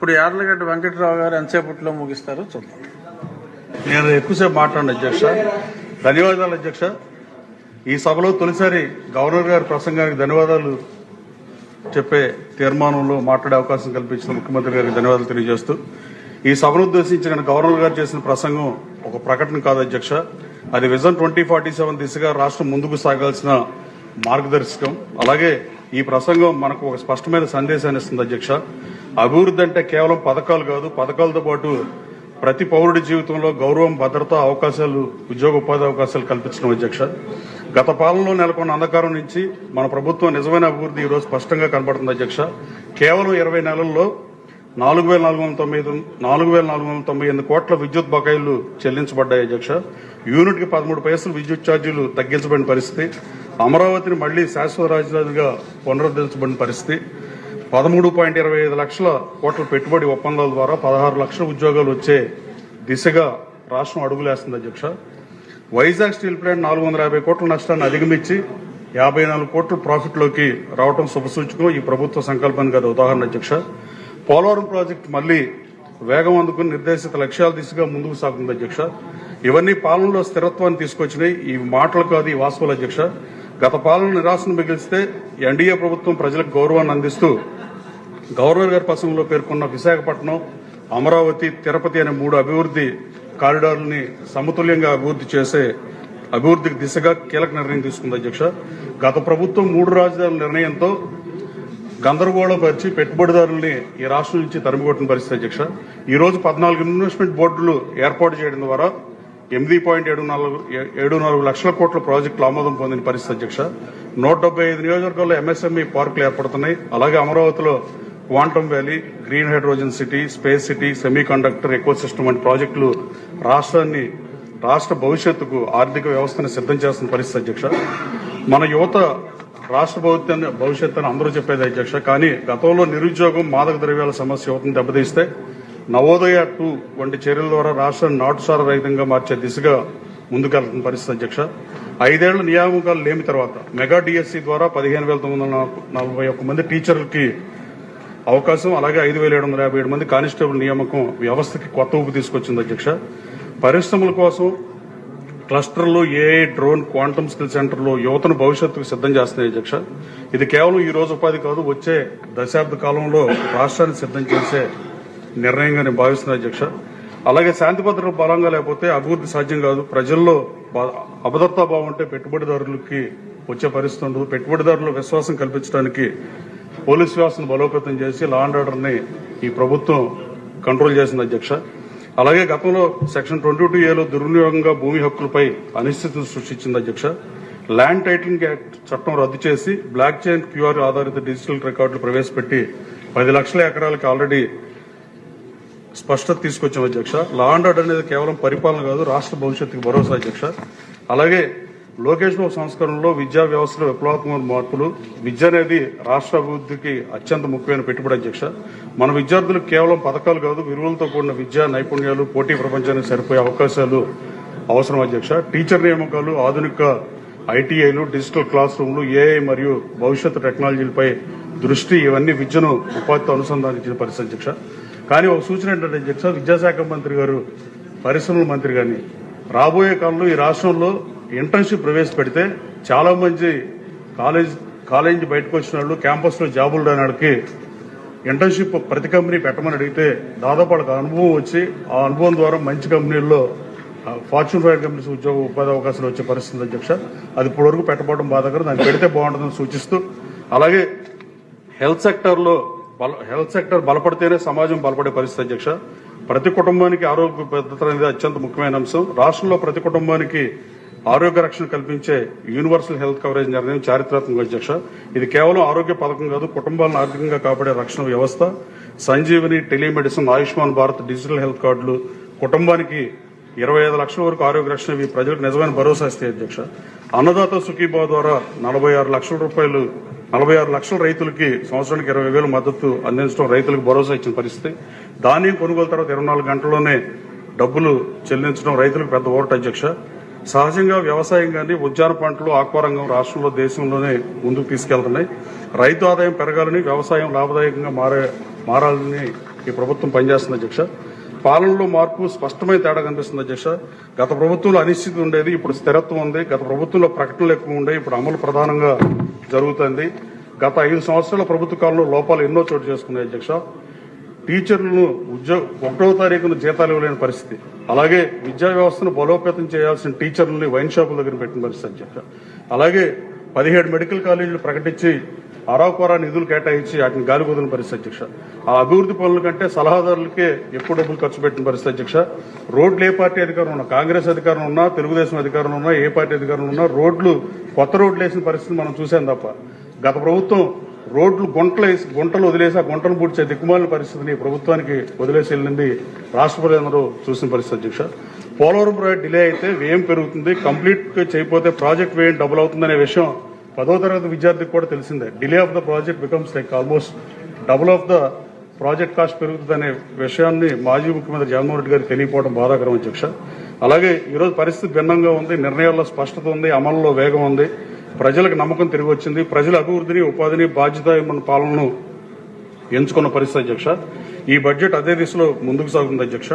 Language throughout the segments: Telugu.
ఇప్పుడు యార్లగడ్డ వెంకటరావు గారు ఎంతసేపట్లో ముగిస్తారో చూద్దాం. నేను ఎక్కువసేపు మాట్లాడిన అధ్యక్ష. ధన్యవాదాలు అధ్యక్ష. ఈ సభలో తొలిసారి గవర్నర్ గారి ప్రసంగానికి ధన్యవాదాలు చెప్పే తీర్మానంలో మాట్లాడే అవకాశం కల్పించిన ముఖ్యమంత్రి గారికి ధన్యవాదాలు తెలియజేస్తూ ఈ సభను ఉద్దేశించి నేను గవర్నర్ గారు చేసిన ప్రసంగం ఒక ప్రకటన కాదు అధ్యక్ష. అది విజన్ ట్వంటీ ఫార్టీ సెవెన్ దిశగా రాష్ట్రం ముందుకు సాగాల్సిన మార్గదర్శకం. అలాగే ఈ ప్రసంగం మనకు ఒక స్పష్టమైన సందేశాన్ని ఇస్తుంది అధ్యక్ష. అభివృద్ధి అంటే కేవలం పథకాలు కాదు పథకాలతో పాటు ప్రతి పౌరుడి జీవితంలో గౌరవం భద్రత అవకాశాలు ఉద్యోగ ఉపాధి అవకాశాలు కల్పించడం అధ్యక్ష. గత పాలనలో నెలకొన్న అంధకారం నుంచి మన ప్రభుత్వం నిజమైన అభివృద్ధి ఈరోజు స్పష్టంగా కనబడుతుంది అధ్యక్ష. కేవలం ఇరవై నెలల్లో నాలుగు వేల నాలుగు వందల తొంభై నాలుగు వేల నాలుగు వందల తొంభై ఎనిమిది కోట్ల విద్యుత్ బకాయిలు చెల్లించబడ్డాయి అధ్యక్ష. యూనిట్కి పదమూడు పైసలు విద్యుత్ ఛార్జీలు తగ్గించబడిన పరిస్థితి. అమరావతిని మళ్ళీ శాశ్వత రాజధానిగా పునరుద్ధరించబడిన పరిస్థితి. పదమూడు పాయింట్ ఇరవై ఐదు లక్షల కోట్ల పెట్టుబడి ఒప్పందాల ద్వారా పదహారు లక్షల ఉద్యోగాలు వచ్చే దిశగా రాష్ట్రం అడుగులేస్తుంది అధ్యక్ష. వైజాగ్ స్టీల్ ప్లాంట్ నాలుగు వందల యాభై కోట్ల నష్టాన్ని అధిగమించి యాభై నాలుగు కోట్ల ప్రాఫిట్లోకి రావడం శుభసూచకం ఈ ప్రభుత్వ సంకల్పానికి అది ఉదాహరణ అధ్యక్ష. పోలవరం ప్రాజెక్టు మళ్ళీ వేగం అందుకుని నిర్దేశిత లక్ష్యాల దిశగా ముందుకు సాగుతుంది అధ్యక్ష. ఇవన్నీ పాలనలో స్థిరత్వాన్ని తీసుకొచ్చినాయి. ఈ మాటలు కాదు ఈ వాస్తవాలు అధ్యక్ష. గత పాలన నిరాశను మిగిలిస్తే ఎన్డీఏ ప్రభుత్వం ప్రజలకు గౌరవాన్ని అందిస్తూ గవర్నర్ గారి ప్రసంగంలో పేర్కొన్న విశాఖపట్నం అమరావతి తిరుపతి అనే మూడు అభివృద్ధి కారిడార్లని సమతుల్యంగా అభివృద్ధి చేసే అభివృద్ధికి దిశగా కీలక నిర్ణయం తీసుకుంది అధ్యక్ష. గత ప్రభుత్వం మూడు రాజధానుల నిర్ణయంతో గందరగోళపరిచి పెట్టుబడిదారుల్ని ఈ రాష్ట్రం నుంచి తరిమికొట్టిన పరిస్థితి అధ్యక్ష. ఈ రోజు పద్నాలుగు ఇన్వెస్ట్మెంట్ బోర్డులు ఏర్పాటు చేయడం ద్వారా ఎనిమిది పాయింట్ ఏడు నాలుగు ఏడు నాలుగు లక్షల కోట్ల ప్రాజెక్టులు ఆమోదం పొందిన పరిస్థితి అధ్యక్ష. నూట డెబ్బై ఐదు నియోజకవర్గాల్లో ఎంఎస్ఎంఈ పార్కులు ఏర్పడుతున్నాయి. అలాగే అమరావతిలో quantum valley green hydrogen city space city semiconductor ecosystem వంటి ప్రాజెక్టులు రాష్ట్రాన్ని రాష్ట్ర భవిష్యత్తుకు ఆర్థిక వ్యవస్థను సిద్ధం చేస్తున్న పరిస్థితి అధ్యక్ష. మన యువత రాష్ట్ర భవిత్యాన్ని భవిష్యత్తు అని అందరూ చెప్పేది అధ్యక్ష. కానీ గతంలో నిరుద్యోగం మాదక ద్రవ్యాల సమస్య యువతను దెబ్బతీస్తే నవోదయ టూ వంటి చర్యల ద్వారా రాష్ట్రాన్ని నాటుసార రహితంగా మార్చే దిశగా ముందుకెళ్తున్న పరిస్థితి అధ్యక్ష. ఐదేళ్ళ నియామకాలు లేని తర్వాత మెగా డిఎస్సి ద్వారా పదిహేను వేల తొమ్మిది వందల నలభై ఒక్క మంది టీచర్లకి అవకాశం అలాగే ఐదు వేల ఏడు వందల యాభై ఏడు మంది కానిస్టేబుల్ నియామకం వ్యవస్థకి కొత్త ఊపు తీసుకొచ్చింది అధ్యక్ష. పరిశ్రమల కోసం క్లస్టర్లు ఏఐ డ్రోన్ క్వాంటమ్ స్కిల్ సెంటర్లు యువతను భవిష్యత్తుకు సిద్ధం చేస్తున్నాయి అధ్యక్ష. ఇది కేవలం ఈ రోజు ఉపాధి కాదు వచ్చే దశాబ్ద కాలంలో రాష్ట్రాన్ని సిద్ధం చేసే నిర్ణయంగా నేను భావిస్తున్నాను అధ్యక్ష. అలాగే శాంతి భద్రతలు బలంగా లేకపోతే అభివృద్ధి సాధ్యం కాదు. ప్రజల్లో బ- అభద్రతా భావం అంటే పెట్టుబడిదారులకి వచ్చే పరిస్థితి ఉండదు. పెట్టుబడిదారులు విశ్వాసం కల్పించడానికి పోలీస్ వ్యవస్థను బలోపేతం చేసి లా అండ్ ఆర్డర్ని ఈ ప్రభుత్వం కంట్రోల్ చేసింది అధ్యక్ష. అలాగే గతంలో సెక్షన్ ట్వంటీ టూ ఏలో దుర్వినియోగంగా భూమి హక్కులపై అనిశ్చితిని సృష్టించింది అధ్యక్ష. ల్యాండ్ టైటిలింగ్ యాక్ట్ చట్టం రద్దు చేసి బ్లాక్ చైన్ క్యూఆర్ ఆధారిత డిజిటల్ రికార్డులు ప్రవేశపెట్టి పది లక్షల ఎకరాలకు ఆల్రెడీ స్పష్టత తీసుకొచ్చాం అధ్యక్ష. లా అండ్ ఆర్డర్ అనేది కేవలం పరిపాలన కాదు రాష్ట్ర భవిష్యత్తుకు భరోసా అధ్యక్ష. అలాగే లోకేష్ బాబు సంస్కరణలో విద్యా వ్యవస్థలో విప్లవాత్మక మార్పులు విద్య అనేది రాష్ట్ర అభివృద్ధికి అత్యంత ముఖ్యమైన పెట్టుబడి అధ్యక్ష. మన విద్యార్థులు కేవలం పథకాలు కాదు విలువలతో కూడిన విద్యా నైపుణ్యాలు పోటీ ప్రపంచానికి సరిపోయే అవకాశాలు అవసరం అధ్యక్ష. టీచర్ నియామకాలు ఆధునిక ఐటీఐలు డిజిటల్ క్లాస్ రూమ్లు ఏఐ మరియు భవిష్యత్తు టెక్నాలజీలపై దృష్టి ఇవన్నీ విద్యను ఉపాధితో అనుసంధానించిన పరిస్థితి అధ్యక్ష. కానీ ఒక సూచన ఏంటంటే అధ్యక్ష విద్యాశాఖ మంత్రి గారు పరిశ్రమల మంత్రి గారిని రాబోయే కాలంలో ఈ రాష్ట్రంలో ఇంటర్న్షిప్ ప్రవేశపెడితే చాలా మంది కాలేజ్ కాలేజ్ బయటకు వచ్చిన వాళ్ళు క్యాంపస్లో జాబులు రాని వాళ్ళకి ఇంటర్న్షిప్ ప్రతి కంపెనీ పెట్టమని అడిగితే దాదాపు వాళ్ళకి అనుభవం వచ్చి ఆ అనుభవం ద్వారా మంచి కంపెనీల్లో ఫార్చ్యూన్ ఫైవ్ కంపెనీస్ ఉద్యోగ ఉపాధి అవకాశాలు వచ్చే పరిస్థితి అధ్యక్ష అది ఇప్పటివరకు పెట్టబోవడం బాధాకరం. దాన్ని పెడితే బాగుంటుందని సూచిస్తూ అలాగే హెల్త్ సెక్టర్లో బల హెల్త్ సెక్టర్ బలపడితేనే సమాజం బలపడే పరిస్థితి అధ్యక్ష ప్రతి కుటుంబానికి ఆరోగ్య భద్రత అనేది అత్యంత ముఖ్యమైన అంశం. రాష్ట్రంలో ప్రతి కుటుంబానికి ఆరోగ్య రక్షణ కల్పించే యూనివర్సల్ హెల్త్ కవరేజ్ నిర్ణయం చారిత్రాత్మక అధ్యక్ష. ఇది కేవలం ఆరోగ్య పథకం కాదు కుటుంబాలను ఆర్థికంగా కాపాడే రక్షణ వ్యవస్థ. Sanjeevani telemedicine Ayushman Bharat digital health కార్డులు కుటుంబానికి ఇరవై ఐదు లక్షల వరకు ఆరోగ్య రక్షణ ఇవి ప్రజలకు నిజమైన భరోసా ఇస్తాయి అధ్యక్ష. అన్నదాత సుఖీభావ ద్వారా నలభై ఆరు లక్షల రూపాయలు నలభై ఆరు లక్షల రైతులకి సంవత్సరానికి ఇరవై వేలు మద్దతు అందించడం రైతులకు భరోసా ఇచ్చిన పరిస్థితి. ధాన్యం కొనుగోలు తర్వాత ఇరవై నాలుగు గంటల్లోనే డబ్బులు చెల్లించడం రైతులకు పెద్ద ఓరట అధ్యక్ష. సహజంగా వ్యవసాయం కానీ ఉద్యాన పంటలు ఆక్వారంగం రాష్ట్రంలో దేశంలోనే ముందుకు తీసుకెళ్తున్నాయి. రైతు ఆదాయం పెరగాలని వ్యవసాయం లాభదాయకంగా మారే మారాలని ఈ ప్రభుత్వం పనిచేస్తుంది అధ్యక్ష. పాలనలో మార్పు స్పష్టమైన తేడా కనిపిస్తుంది అధ్యక్ష. గత ప్రభుత్వంలో అనిశ్చితి ఉండేది ఇప్పుడు స్థిరత్వం ఉంది. గత ప్రభుత్వంలో ప్రకటనలు ఎక్కువ ఉండే ఇప్పుడు అమలు ప్రధానంగా జరుగుతుంది. గత ఐదు సంవత్సరాల ప్రభుత్వ కాలంలో లోపాలు ఎన్నో చోటు చేసుకున్నాయి అధ్యక్ష. టీచర్లను ఉద్యోగ ఒకటో తారీఖున జీతాలు ఇవ్వలేని పరిస్థితి. అలాగే విద్యా వ్యవస్థను బలోపేతం చేయాల్సిన టీచర్లని వైన్ షాపుల దగ్గర పెట్టిన పరిస్థితి చెప్పారు. అలాగే పదిహేడు మెడికల్ కాలేజీలు ప్రకటించి అరాకొరా నిధులు కేటాయించి వాటిని గాలి కుదిరిన పరిస్థితి అధ్యక్ష. ఆ అభివృద్ధి పనుల కంటే సలహాదారులకే ఎక్కువ డబ్బులు ఖర్చు పెట్టిన పరిస్థితి అధ్యక్ష. రోడ్లు ఏ పార్టీ అధికారం ఉన్నా కాంగ్రెస్ అధికారం ఉన్నా తెలుగుదేశం అధికారం ఉన్నా ఏ పార్టీ అధికారం ఉన్నా రోడ్లు కొత్త రోడ్లు వేసిన పరిస్థితి మనం చూసాం తప్ప. గత ప్రభుత్వం రోడ్లు గుంటలు వేసి గుంటలు వదిలేసి ఆ గుంటలు పూడ్చే దిక్కుమాలిన పరిస్థితిని ప్రభుత్వానికి వదిలేసి వెళ్ళింది రాష్ట్ర ప్రజలందరూ చూసిన పరిస్థితి అధ్యక్ష. పోలవరం ప్రాజెక్ట్ డిలే అయితే వ్యయం పెరుగుతుంది. కంప్లీట్ చేయకపోతే ప్రాజెక్ట్ వ్యయం డబుల్ అవుతుందనే విషయం పదో తరగతి విద్యార్థికి కూడా తెలిసిందే. Delay of the project becomes like almost double of the project cost పెరుగుతుందనే విషయాన్ని మాజీ ముఖ్యమంత్రి జగన్మోహన్ రెడ్డి గారికి తెలియకపోవడం బాధాకరం అధ్యక్ష. అలాగే ఈరోజు పరిస్థితి భిన్నంగా ఉంది. నిర్ణయాల్లో స్పష్టత ఉంది. అమలులో వేగం ఉంది. ప్రజలకు నమ్మకం తిరిగి వచ్చింది ప్రజల అభివృద్ధిని ఉపాధిని బాధ్యతాయుమైన పాలనను ఎంచుకున్న పరిస్థితి అధ్యక్ష. ఈ బడ్జెట్ అదే దిశలో ముందుకు సాగుతుంది అధ్యక్ష.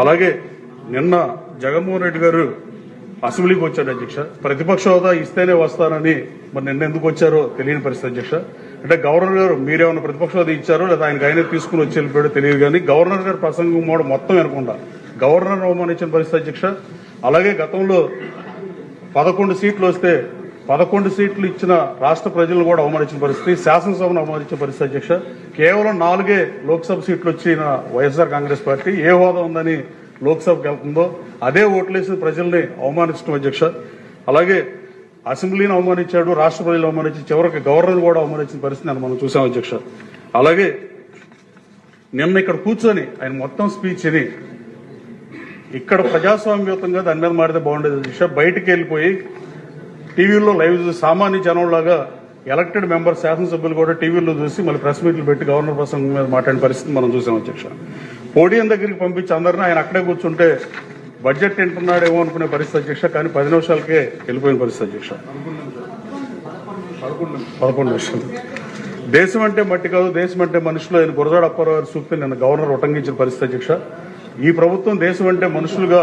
అలాగే నిన్న జగన్మోహన్ రెడ్డి గారు అసెంబ్లీకి వచ్చాడు అధ్యక్ష. ప్రతిపక్ష హోదా ఇస్తేనే వస్తానని మరి నిన్న ఎందుకు వచ్చారో తెలియని పరిస్థితి అధ్యక్ష. అంటే గవర్నర్ గారు మీరేమన్నా ప్రతిపక్ష హోదా ఇచ్చారో లేదా ఆయనకు ఆయన తీసుకుని వచ్చి వెళ్ళిపోయాడో తెలియదు కానీ గవర్నర్ గారు ప్రసంగం కూడా మొత్తం వినకుండా గవర్నర్ అవమానించిన పరిస్థితి అధ్యక్ష. అలాగే గతంలో పదకొండు సీట్లు వస్తే పదకొండు సీట్లు ఇచ్చిన రాష్ట్ర ప్రజలను కూడా అవమానించిన పరిస్థితి. శాసనసభను అవమానించిన పరిస్థితి అధ్యక్ష. కేవలం నాలుగే లోక్సభ సీట్లు వచ్చిన వైఎస్ఆర్ కాంగ్రెస్ పార్టీ. ఏ హోదా ఉందని లోక్సభకి వెళ్తుందో అదే ఓట్లేసిన ప్రజల్ని అవమానించడం అధ్యక్ష. అలాగే అసెంబ్లీని అవమానించాడు రాష్ట్ర ప్రజలు అవమానించి చివరికి గవర్నర్ కూడా అవమానించిన పరిస్థితి మనం చూసాం అధ్యక్ష. అలాగే నిన్న ఇక్కడ కూర్చొని ఆయన మొత్తం స్పీచ్ని ఇక్కడ ప్రజాస్వామ్యయుతంగా దాని మీద మాడితే బాగుండేది అధ్యక్ష. బయటికి వెళ్ళిపోయి టీవీల్లో లైవ్ చూసి సామాన్య జనంలాగా ఎలక్టెడ్ మెంబర్ శాసనసభ్యులు కూడా టీవీలో చూసి మళ్ళీ ప్రెస్ మీట్లు పెట్టి గవర్నర్ ప్రసంగం మీద మాట్లాడిన పరిస్థితి మనం చూసాం అధ్యక్ష. పోడియం దగ్గరికి పంపించి అందరినీ ఆయన అక్కడే కూర్చుంటే బడ్జెట్ తింటున్నాడేమో అనుకునే పరిస్థితి అధ్యక్ష కానీ పది నిమిషాలకే వెళ్ళిపోయిన పరిస్థితి అధ్యక్ష. పదకొండు నిమిషాలు. దేశం అంటే మట్టి కాదు దేశం అంటే మనుషులు. ఆయన గురజాడ అప్పారావు గారి సూక్తిని నిన్న గవర్నర్ ఉటంకించిన పరిస్థితి అధ్యక్ష. ఈ ప్రభుత్వం దేశం అంటే మనుషులుగా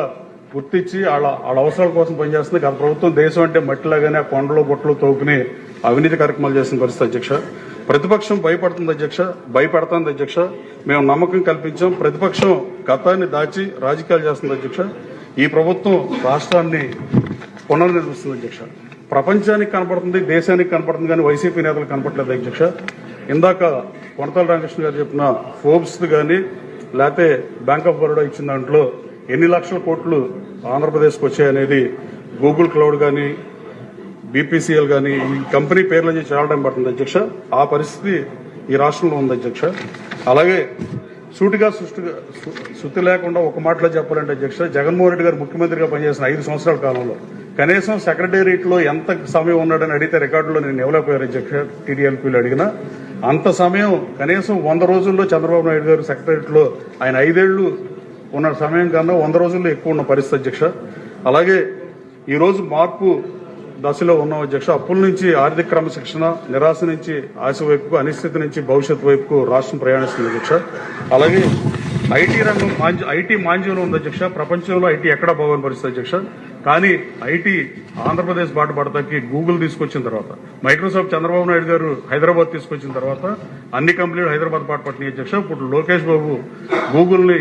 గుర్తించి వాళ్ళ వాళ్ళ అవసరాల కోసం పనిచేస్తుంది. గత ప్రభుత్వం దేశం అంటే మట్టిలాగానే ఆ కొండలు గుట్టలు తోపుని అవినీతి కార్యక్రమాలు చేసిన పరిస్థితి అధ్యక్ష. ప్రతిపక్షం భయపడుతుంది అధ్యక్ష. భయపడుతుంది అధ్యక్ష. మేము నమ్మకం కల్పించాం. ప్రతిపక్షం గతాన్ని దాచి రాజకీయాలు చేస్తుంది అధ్యక్ష. ఈ ప్రభుత్వం రాష్ట్రాన్ని పునర్నిర్మిస్తుంది అధ్యక్ష. ప్రపంచానికి కనపడుతుంది దేశానికి కనపడుతుంది కానీ వైసీపీ నేతలు కనపడలేదు అధ్యక్ష. ఇందాక కొనతాల రామకృష్ణ గారు చెప్పిన ఫోర్బ్స్ కానీ లేకపోతే బ్యాంక్ ఆఫ్ బరోడా ఇచ్చిన దాంట్లో ఎన్ని లక్షల కోట్లు ఆంధ్రప్రదేశ్కి వచ్చాయనేది గూగుల్ క్లౌడ్ కానీ బీపీసీఎల్ కానీ ఈ కంపెనీ పేర్లని చాలా చేరడం పడుతుంది అధ్యక్ష. ఆ పరిస్థితి ఈ రాష్ట్రంలో ఉంది అధ్యక్ష. అలాగే సూటిగా సృష్టిగా సు- శృతి లేకుండా ఒక మాటలో చెప్పాలంటే అధ్యక్ష జగన్మోహన్ రెడ్డి గారు ముఖ్యమంత్రిగా పనిచేసిన ఐదు సంవత్సరాల కాలంలో కనీసం సెక్రటేరియట్లో ఎంత సమయం ఉన్నాడని అడిగితే రికార్డులో నేను ఇవ్వలేకపోయారు అధ్యక్ష టీడీఎల్పీలు అడిగినా. అంత సమయం కనీసం వంద రోజుల్లో చంద్రబాబు నాయుడు గారు సెక్రటేరియట్లో ఆయన ఐదేళ్ళు ఉన్న సమయం కన్నా వంద రోజుల్లో ఎక్కువ ఉన్న పరిస్థితి అధ్యక్ష. అలాగే ఈరోజు మార్పు దశలో ఉన్న అధ్యక్ష. అప్పుల నుంచి ఆర్థిక క్రమశిక్షణ నిరాశ నుంచి ఆశ వైపుకు అనిశ్చితి నుంచి భవిష్యత్తు వైపుకు రాష్ట్రం ప్రయాణిస్తుంది అధ్యక్ష. అలాగే ఐటీ రంగం మాంజ ఐటీ మాంజ్యంలో ఉంది అధ్యక్ష. ప్రపంచంలో ఐటీ ఎక్కడ బాగోని పరిస్థితి అధ్యక్ష. కానీ ఐటీ ఆంధ్రప్రదేశ్ బాట పడతాకి గూగుల్ తీసుకొచ్చిన తర్వాత మైక్రోసాఫ్ట్ చంద్రబాబు నాయుడు గారు హైదరాబాద్ తీసుకొచ్చిన తర్వాత అన్ని కంపెనీలు హైదరాబాద్ బాట పట్టినాయి అధ్యక్ష. ఇప్పుడు లోకేష్ బాబు గూగుల్ని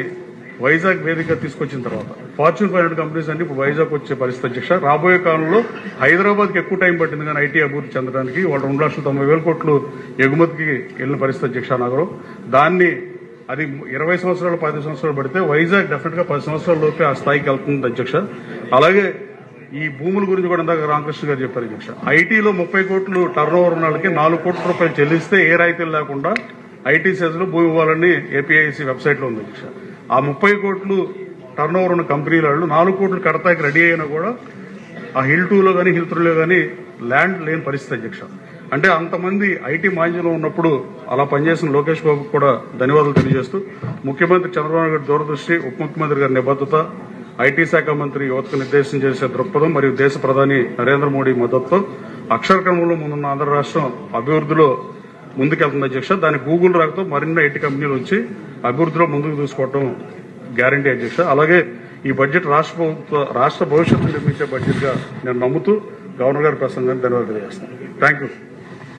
వైజాగ్ వేదిక తీసుకొచ్చిన తర్వాత ఫార్చ్యూన్ ఫైవ్ హండ్రెడ్ కంపెనీస్ అన్ని ఇప్పుడు వైజాగ్ వచ్చే పరిస్థితి అధ్యక్ష. రాబోయే కాలంలో హైదరాబాద్కి ఎక్కువ టైం పట్టింది కానీ ఐటీ అభివృద్ధి చెందడానికి వాళ్ళు రెండు లక్షల తొంభై వేల కోట్లు ఎగుమతికి వెళ్ళిన పరిస్థితి అధ్యక్ష నగరం. దాన్ని అది ఇరవై సంవత్సరాలు పది సంవత్సరాలు పడితే వైజాగ్ డెఫినెట్గా పది సంవత్సరాల లోపే ఆ స్థాయికి వెళ్తుంది అధ్యక్ష. అలాగే ఈ భూముల గురించి కూడా ఇందాక రామకృష్ణ గారు చెప్పారు అధ్యక్ష. ఐటీలో ముప్పై కోట్లు టర్న్ ఓవర్ ఉన్న వాళ్ళకి నాలుగు కోట్ల రూపాయలు చెల్లిస్తే ఏ రాయితీలు లేకుండా ఐటీ సెజ్లో భూమి ఇవ్వాలని ఏపీఐసి వెబ్సైట్లో ఉంది అధ్యక్ష. ఆ ముప్పై కోట్లు టర్న్ ఓవర్ ఉన్న కంపెనీల వాళ్ళు నాలుగు కోట్లు కడతాకి రెడీ అయినా కూడా ఆ హిల్ టూలో కానీ హిల్ త్రీలో కానీ ల్యాండ్ లేని పరిస్థితి అధ్యక్ష. అంటే అంతమంది ఐటీ మాంజ్యంలో ఉన్నప్పుడు అలా పనిచేసిన లోకేష్ బాబుకు కూడా ధన్యవాదాలు తెలియజేస్తూ ముఖ్యమంత్రి చంద్రబాబు గారి దూరదృష్టి ఉప ముఖ్యమంత్రి గారి నిబద్ధత ఐటీ శాఖ మంత్రి యువతకు నిర్దేశం చేసే దృక్పథం మరియు దేశ ప్రధాని నరేంద్ర మోడీ మద్దతుతో అక్షర క్రమంలో ముందున్న ఆంధ్ర రాష్ట్రం అభివృద్ధిలో ముందుకెళ్తుంది అధ్యక్ష. దానికి గూగుల్ రాకతో మరిన్ని ఐటీ కంపెనీలు వచ్చి అభివృద్ధిలో ముందుకు చూసుకోవటం గ్యారంటీ అధ్యక్ష. అలాగే ఈ బడ్జెట్ రాష్ట్ర ప్రభుత్వ రాష్ట్ర భవిష్యత్తు నిర్మించే బడ్జెట్గా నేను నమ్ముతూ గవర్నర్ గారి ప్రసంగాన్ని ధన్యవాదాలు తెలియజేస్తాను థ్యాంక్ యూ